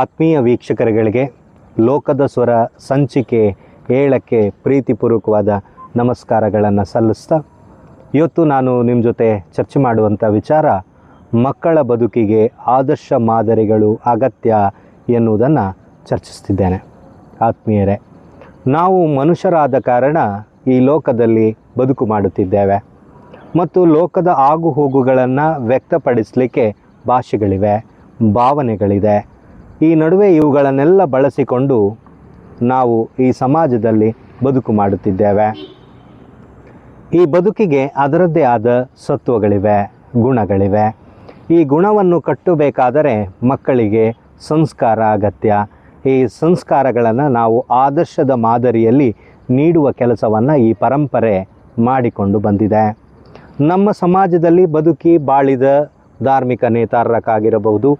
ಆತ್ಮೀಯ ವೀಕ್ಷಕರುಗಳಿಗೆ ಲೋಕದ ಸ್ವರ, ಸಂಚಿಕೆ, ಏಳಕ್ಕೆ ಪ್ರೀತಿಪೂರ್ವಕವಾದ ನಮಸ್ಕಾರಗಳನ್ನು ಸಲ್ಲಿಸ್ತಾ, ಇವತ್ತು ನಾನು ನಿಮ್ಮ ಜೊತೆ ಚರ್ಚೆ ಮಾಡುವಂಥ ವಿಚಾರ, ಮಕ್ಕಳ ಬದುಕಿಗೆ ಆದರ್ಶ ಮಾದರಿಗಳು ಅಗತ್ಯ ಎನ್ನುವುದನ್ನು ಚರ್ಚಿಸ್ತಿದ್ದೇನೆ. ಆತ್ಮೀಯರೇ, ನಾವು ಮನುಷ್ಯರಾದ ಕಾರಣ ಈ ಲೋಕದಲ್ಲಿ ಬದುಕು ಮಾಡುತ್ತಿದ್ದೇವೆ ಮತ್ತು ಲೋಕದ ಆಗು ಹೋಗುಗಳನ್ನು ವ್ಯಕ್ತಪಡಿಸಲಿಕ್ಕೆ ಭಾಷೆಗಳಿವೆ, ಭಾವನೆಗಳಿದೆ. ಈ ನಡುವೆ ಇವುಗಳನ್ನೆಲ್ಲ ಬಳಸಿಕೊಂಡು ನಾವು ಈ ಸಮಾಜದಲ್ಲಿ ಬದುಕು ಮಾಡುತ್ತಿದ್ದೇವೆ. ಈ ಬದುಕಿಗೆ ಅದರದ್ದೇ ಆದ ಸತ್ವಗಳಿವೆ, ಗುಣಗಳಿವೆ. ಈ ಗುಣವನ್ನು ಕಟ್ಟಬೇಕಾದರೆ ಮಕ್ಕಳಿಗೆ ಸಂಸ್ಕಾರ ಅಗತ್ಯ. ಈ ಸಂಸ್ಕಾರಗಳನ್ನು ನಾವು ಆದರ್ಶದ ಮಾದರಿಯಲ್ಲಿ ನೀಡುವ ಕೆಲಸವನ್ನು ಈ ಪರಂಪರೆ ಮಾಡಿಕೊಂಡು ಬಂದಿದೆ. ನಮ್ಮ ಸಮಾಜದಲ್ಲಿ ಬದುಕಿ ಬಾಳಿದ ಧಾರ್ಮಿಕ ನೇತಾರಕ್ಕಾಗಿರಬಹುದು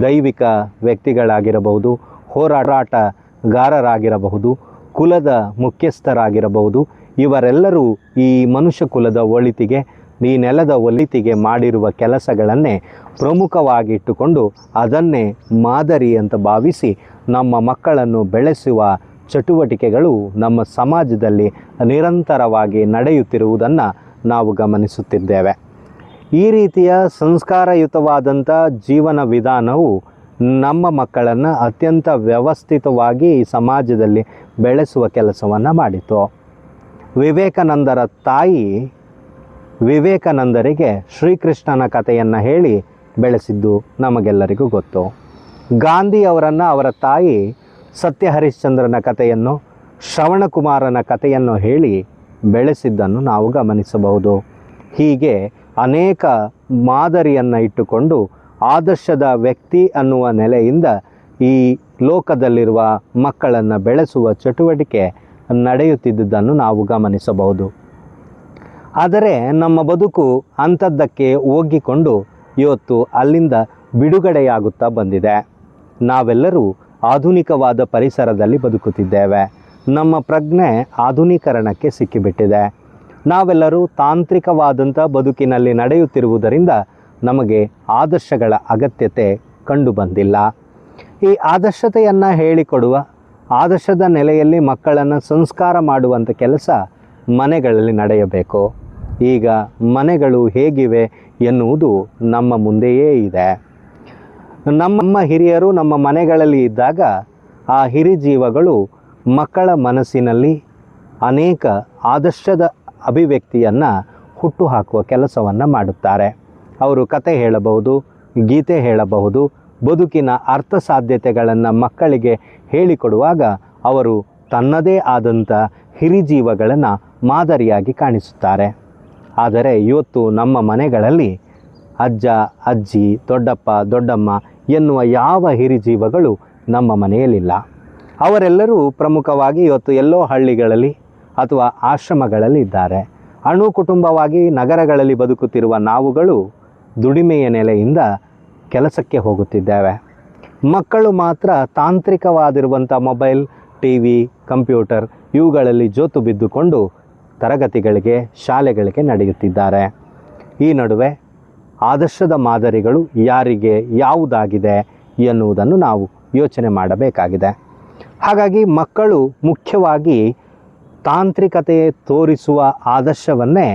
ದೈವಿಕ ವ್ಯಕ್ತಿಗಳಾಗಿರಬಹುದು, ಹೋರಾಟಗಾರರಾಗಿರಬಹುದು, ಕುಲದ ಮುಖ್ಯಸ್ಥರಾಗಿರಬಹುದು, ಇವರೆಲ್ಲರೂ ಈ ಮನುಷ್ಯ ಕುಲದ ಒಳಿತಿಗೆ, ಈ ನೆಲದ ಒಲಿತಿಗೆ ಮಾಡಿರುವ ಕೆಲಸಗಳನ್ನೇ ಪ್ರಮುಖವಾಗಿಟ್ಟುಕೊಂಡು ಅದನ್ನೇ ಮಾದರಿ ಅಂತ ಭಾವಿಸಿ ನಮ್ಮ ಮಕ್ಕಳನ್ನು ಬೆಳೆಸುವ ಚಟುವಟಿಕೆಗಳು ನಮ್ಮ ಸಮಾಜದಲ್ಲಿ ನಿರಂತರವಾಗಿ ನಡೆಯುತ್ತಿರುವುದನ್ನು ನಾವು ಗಮನಿಸುತ್ತಿದ್ದೇವೆ. ಈ ರೀತಿಯ ಸಂಸ್ಕಾರಯುತವಾದಂಥ ಜೀವನ ವಿಧಾನವು ನಮ್ಮ ಮಕ್ಕಳನ್ನು ಅತ್ಯಂತ ವ್ಯವಸ್ಥಿತವಾಗಿ ಈ ಸಮಾಜದಲ್ಲಿ ಬೆಳೆಸುವ ಕೆಲಸವನ್ನು ಮಾಡಿತು. ವಿವೇಕಾನಂದರ ತಾಯಿ ವಿವೇಕಾನಂದರಿಗೆ ಶ್ರೀಕೃಷ್ಣನ ಕಥೆಯನ್ನು ಹೇಳಿ ಬೆಳೆಸಿದ್ದು ನಮಗೆಲ್ಲರಿಗೂ ಗೊತ್ತು. ಗಾಂಧಿ ಅವರನ್ನು ಅವರ ತಾಯಿ ಸತ್ಯ ಹರಿಶ್ಚಂದ್ರನ ಕಥೆಯನ್ನು ಶ್ರವಣಕುಮಾರನ ಕಥೆಯನ್ನು ಹೇಳಿ ಬೆಳೆಸಿದ್ದನ್ನು ನಾವು ಗಮನಿಸಬಹುದು. ಹೀಗೆ ಅನೇಕ ಮಾದರಿಯನ್ನು ಇಟ್ಟುಕೊಂಡು ಆದರ್ಶದ ವ್ಯಕ್ತಿ ಅನ್ನುವ ನೆಲೆಯಿಂದ ಈ ಲೋಕದಲ್ಲಿರುವ ಮಕ್ಕಳನ್ನು ಬೆಳೆಸುವ ಚಟುವಟಿಕೆ ನಡೆಯುತ್ತಿದ್ದುದನ್ನು ನಾವು ಗಮನಿಸಬಹುದು. ಆದರೆ ನಮ್ಮ ಬದುಕು ಅಂಥದ್ದಕ್ಕೆ ಒಗ್ಗಿಕೊಂಡು ಇವತ್ತು ಅಲ್ಲಿಂದ ಬಿಡುಗಡೆಯಾಗುತ್ತಾ ಬಂದಿದೆ. ನಾವೆಲ್ಲರೂ ಆಧುನಿಕವಾದ ಪರಿಸರದಲ್ಲಿ ಬದುಕುತ್ತಿದ್ದೇವೆ. ನಮ್ಮ ಪ್ರಜ್ಞೆ ಆಧುನೀಕರಣಕ್ಕೆ ಸಿಕ್ಕಿಬಿಟ್ಟಿದೆ. ನಾವೆಲ್ಲರೂ ತಾಂತ್ರಿಕವಾದಂಥ ಬದುಕಿನಲ್ಲಿ ನಡೆಯುತ್ತಿರುವುದರಿಂದ ನಮಗೆ ಆದರ್ಶಗಳ ಅಗತ್ಯತೆ ಕಂಡು ಬಂದಿಲ್ಲ ಈ ಆದರ್ಶತೆಯನ್ನು ಹೇಳಿಕೊಡುವ, ಆದರ್ಶದ ನೆಲೆಯಲ್ಲಿ ಮಕ್ಕಳನ್ನು ಸಂಸ್ಕಾರ ಮಾಡುವಂಥ ಕೆಲಸ ಮನೆಗಳಲ್ಲಿ ನಡೆಯಬೇಕು. ಈಗ ಮನೆಗಳು ಹೇಗಿವೆ ಎನ್ನುವುದು ನಮ್ಮ ಮುಂದೆಯೇ ಇದೆ. ನಮ್ಮ ಹಿರಿಯರು ನಮ್ಮ ಮನೆಗಳಲ್ಲಿ ಇದ್ದಾಗ ಆ ಹಿರಿಜೀವಗಳು ಮಕ್ಕಳ ಮನಸ್ಸಿನಲ್ಲಿ ಅನೇಕ ಆದರ್ಶದ ಅಭಿವ್ಯಕ್ತಿಯನ್ನು ಹುಟ್ಟುಹಾಕುವ ಕೆಲಸವನ್ನು ಮಾಡುತ್ತಾರೆ. ಅವರು ಕತೆ ಹೇಳಬಹುದು, ಗೀತೆ ಹೇಳಬಹುದು, ಬದುಕಿನ ಅರ್ಥ ಸಾಧ್ಯತೆಗಳನ್ನು ಮಕ್ಕಳಿಗೆ ಹೇಳಿಕೊಡುವಾಗ ಅವರು ತನ್ನದೇ ಆದಂಥ ಹಿರಿಜೀವಗಳನ್ನು ಮಾದರಿಯಾಗಿ ಕಾಣಿಸುತ್ತಾರೆ. ಆದರೆ ಇವತ್ತು ನಮ್ಮ ಮನೆಗಳಲ್ಲಿ ಅಜ್ಜ, ಅಜ್ಜಿ, ದೊಡ್ಡಪ್ಪ, ದೊಡ್ಡಮ್ಮ ಎನ್ನುವ ಯಾವ ಹಿರಿಜೀವಗಳು ನಮ್ಮ ಮನೆಯಲ್ಲಿಲ್ಲ. ಅವರೆಲ್ಲರೂ ಪ್ರಮುಖವಾಗಿ ಇವತ್ತು ಎಲ್ಲೋ ಹಳ್ಳಿಗಳಲ್ಲಿ ಅಥವಾ ಆಶ್ರಮಗಳಲ್ಲಿ ಇದ್ದಾರೆ ಅಣು ಕುಟುಂಬವಾಗಿ ನಗರಗಳಲ್ಲಿ ಬದುಕುತ್ತಿರುವ ನಾವುಗಳು ದುಡಿಮೆಯ ನೆಲೆಯಿಂದ ಕೆಲಸಕ್ಕೆ ಹೋಗುತ್ತಿದ್ದೇವೆ. ಮಕ್ಕಳು ಮಾತ್ರ ತಾಂತ್ರಿಕವಾದಿರುವಂಥ ಮೊಬೈಲ್ ಟಿ ವಿ ಕಂಪ್ಯೂಟರ್ ಇವುಗಳಲ್ಲಿ ಜೋತು ಬಿದ್ದುಕೊಂಡು ತರಗತಿಗಳಿಗೆ, ಶಾಲೆಗಳಿಗೆ ನಡೆಯುತ್ತಿದ್ದಾರೆ. ಈ ನಡುವೆ ಆದರ್ಶದ ಮಾದರಿಗಳು ಯಾರಿಗೆ ಯಾವುದಾಗಿದೆ ಎನ್ನುವುದನ್ನು ನಾವು ಯೋಚನೆ ಮಾಡಬೇಕಾಗಿದೆ. ಹಾಗಾಗಿ ಮಕ್ಕಳು ಮುಖ್ಯವಾಗಿ ತಾಂತ್ರಿಕತೆ ತೋರಿಸುವ ಆದರ್ಶವನ್ನೇ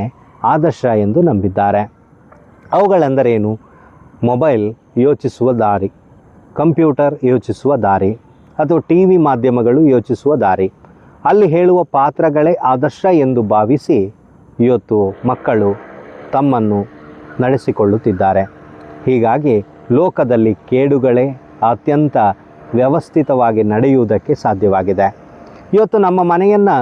ಆದರ್ಶ ಎಂದು ನಂಬಿದ್ದಾರೆ. ಅವುಗಳೆಂದರೇನು? ಮೊಬೈಲ್ ಯೋಚಿಸುವ ದಾರಿ, ಕಂಪ್ಯೂಟರ್ ಯೋಚಿಸುವ ದಾರಿ ಅಥವಾ ಟಿ ವಿ ಮಾಧ್ಯಮಗಳು ಯೋಚಿಸುವ ದಾರಿ. ಅಲ್ಲಿ ಹೇಳುವ ಪಾತ್ರಗಳೇ ಆದರ್ಶ ಎಂದು ಭಾವಿಸಿ ಇವತ್ತು ಮಕ್ಕಳು ತಮ್ಮನ್ನು ನಡೆಸಿಕೊಳ್ಳುತ್ತಿದ್ದಾರೆ. ಹೀಗಾಗಿ ಲೋಕದಲ್ಲಿ ಕೇಡುಗಳೇ ಅತ್ಯಂತ ವ್ಯವಸ್ಥಿತವಾಗಿ ನಡೆಯುವುದಕ್ಕೆ ಸಾಧ್ಯವಾಗಿದೆ. ಇವತ್ತು ನಮ್ಮ ಮನೆಯನ್ನು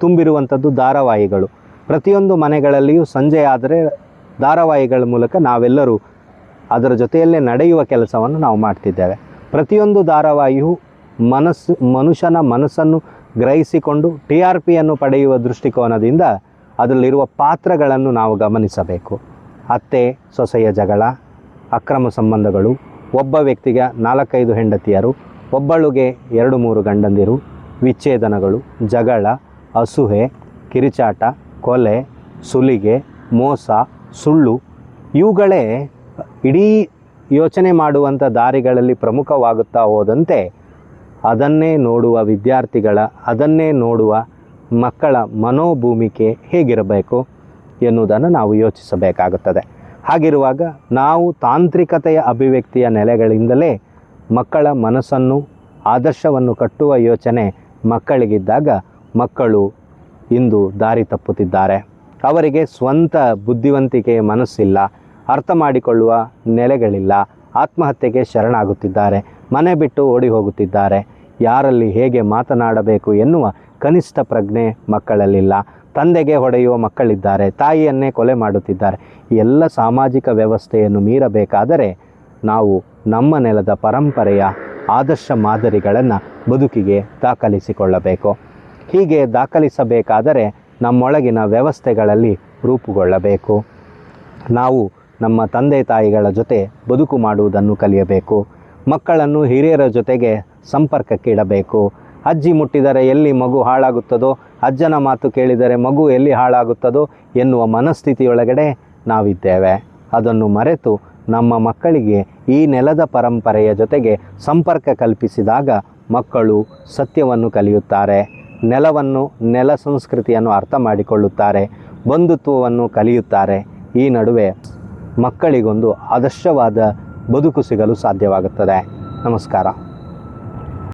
ತುಂಬಿರುವಂಥದ್ದು ಧಾರಾವಾಹಿಗಳು. ಪ್ರತಿಯೊಂದು ಮನೆಗಳಲ್ಲಿಯೂ ಸಂಜೆ ಆದರೆ ಧಾರಾವಾಹಿಗಳ ಮೂಲಕ ನಾವೆಲ್ಲರೂ ಅದರ ಜೊತೆಯಲ್ಲೇ ನಡೆಯುವ ಕೆಲಸವನ್ನು ನಾವು ಮಾಡ್ತಿದ್ದೇವೆ. ಪ್ರತಿಯೊಂದು ಧಾರಾವಾಹಿಯು ಮನಸ್ಸು, ಮನುಷ್ಯನ ಮನಸ್ಸನ್ನು ಗ್ರಹಿಸಿಕೊಂಡು ಟಿ ಆರ್ ಪಿಯನ್ನು ಪಡೆಯುವ ದೃಷ್ಟಿಕೋನದಿಂದ ಅದರಲ್ಲಿರುವ ಪಾತ್ರಗಳನ್ನು ನಾವು ಗಮನಿಸಬೇಕು. ಅತ್ತೆ, ಸೊಸೆಯ ಜಗಳ, ಅಕ್ರಮ ಸಂಬಂಧಗಳು, ಒಬ್ಬ ವ್ಯಕ್ತಿಗೆ ನಾಲ್ಕೈದು ಹೆಂಡತಿಯರು, ಒಬ್ಬಳುಗೆ ಎರಡು ಮೂರು ಗಂಡಂದಿರು, ವಿಚ್ಛೇದನಗಳು, ಜಗಳ ಅಸೂಹೆ, ಕಿರಿಚಾಟ, ಕೊಲೆ, ಸುಲಿಗೆ, ಮೋಸ, ಸುಳ್ಳು ಇವುಗಳೇ ಇಡೀ ಯೋಚನೆ ಮಾಡುವಂಥ ದಾರಿಗಳಲ್ಲಿ ಪ್ರಮುಖವಾಗುತ್ತಾ ಹೋದಂತೆ ಅದನ್ನೇ ನೋಡುವ ವಿದ್ಯಾರ್ಥಿಗಳ, ಅದನ್ನೇ ನೋಡುವ ಮಕ್ಕಳ ಮನೋಭೂಮಿಕೆ ಹೇಗಿರಬೇಕು ಎನ್ನುವುದನ್ನು ನಾವು ಯೋಚಿಸಬೇಕಾಗುತ್ತದೆ. ಹಾಗಿರುವಾಗ ನಾವು ತಾಂತ್ರಿಕತೆಯ ಅಭಿವ್ಯಕ್ತಿಯ ನೆಲೆಗಳಿಂದಲೇ ಮಕ್ಕಳ ಮನಸ್ಸನ್ನು, ಆದರ್ಶವನ್ನು ಕಟ್ಟುವ ಯೋಚನೆ ಮಕ್ಕಳಿಗಿದ್ದಾಗ ಮಕ್ಕಳು ಇಂದು ದಾರಿ ತಪ್ಪುತ್ತಿದ್ದಾರೆ. ಅವರಿಗೆ ಸ್ವಂತ ಬುದ್ಧಿವಂತಿಕೆಯ ಮನಸ್ಸಿಲ್ಲ. ಅರ್ಥ ಮಾಡಿಕೊಳ್ಳುವ ನೆಲೆಗಳಿಲ್ಲ. ಆತ್ಮಹತ್ಯೆಗೆ ಶರಣಾಗುತ್ತಿದ್ದಾರೆ. ಮನೆ ಬಿಟ್ಟು ಓಡಿ ಹೋಗುತ್ತಿದ್ದಾರೆ ಯಾರಲ್ಲಿ ಹೇಗೆ ಮಾತನಾಡಬೇಕು ಎನ್ನುವ ಕನಿಷ್ಠ ಪ್ರಜ್ಞೆ ಮಕ್ಕಳಲ್ಲಿಲ್ಲ. ತಂದೆಗೆ ಹೊಡೆಯುವ ಮಕ್ಕಳಿದ್ದಾರೆ. ತಾಯಿಯನ್ನೇ ಕೊಲೆ ಮಾಡುತ್ತಿದ್ದಾರೆ. ಎಲ್ಲ ಸಾಮಾಜಿಕ ವ್ಯವಸ್ಥೆಯನ್ನು ಮೀರಬೇಕಾದರೆ ನಾವು ನಮ್ಮ ನೆಲದ ಪರಂಪರೆಯ ಆದರ್ಶ ಮಾದರಿಗಳನ್ನು ಬದುಕಿಗೆ ದಾಖಲಿಸಿಕೊಳ್ಳಬೇಕು. ಹೀಗೆ ದಾಖಲಿಸಬೇಕಾದರೆ ನಮ್ಮೊಳಗಿನ ವ್ಯವಸ್ಥೆಗಳಲ್ಲಿ ರೂಪುಗೊಳ್ಳಬೇಕು. ನಾವು ನಮ್ಮ ತಂದೆ ತಾಯಿಗಳ ಜೊತೆ ಬದುಕು ಮಾಡುವುದನ್ನು ಕಲಿಯಬೇಕು. ಮಕ್ಕಳನ್ನು ಹಿರಿಯರ ಜೊತೆಗೆ ಸಂಪರ್ಕಕ್ಕಿಡಬೇಕು. ಅಜ್ಜಿ ಮುಟ್ಟಿದರೆ ಎಲ್ಲಿ ಮಗು ಹಾಳಾಗುತ್ತದೋ, ಅಜ್ಜನ ಮಾತು ಕೇಳಿದರೆ ಮಗು ಎಲ್ಲಿ ಹಾಳಾಗುತ್ತದೋ ಎನ್ನುವ ಮನಸ್ಥಿತಿಯೊಳಗಡೆ ನಾವಿದ್ದೇವೆ. ಅದನ್ನು ಮರೆತು ನಮ್ಮ ಮಕ್ಕಳಿಗೆ ಈ ನೆಲದ ಪರಂಪರೆಯ ಜೊತೆಗೆ ಸಂಪರ್ಕ ಕಲ್ಪಿಸಿದಾಗ ಮಕ್ಕಳು ಸತ್ಯವನ್ನು ಕಲಿಯುತ್ತಾರೆ. ನೆಲವನ್ನು, ನೆಲ ಸಂಸ್ಕೃತಿಯನ್ನು ಅರ್ಥ ಮಾಡಿಕೊಳ್ಳುತ್ತಾರೆ, ಬಂಧುತ್ವವನ್ನು ಕಲಿಯುತ್ತಾರೆ. ಈ ನಡುವೆ ಮಕ್ಕಳಿಗೊಂದು ಆದರ್ಶವಾದ ಬದುಕು ಸಿಗಲು ಸಾಧ್ಯವಾಗುತ್ತದೆ. ನಮಸ್ಕಾರ.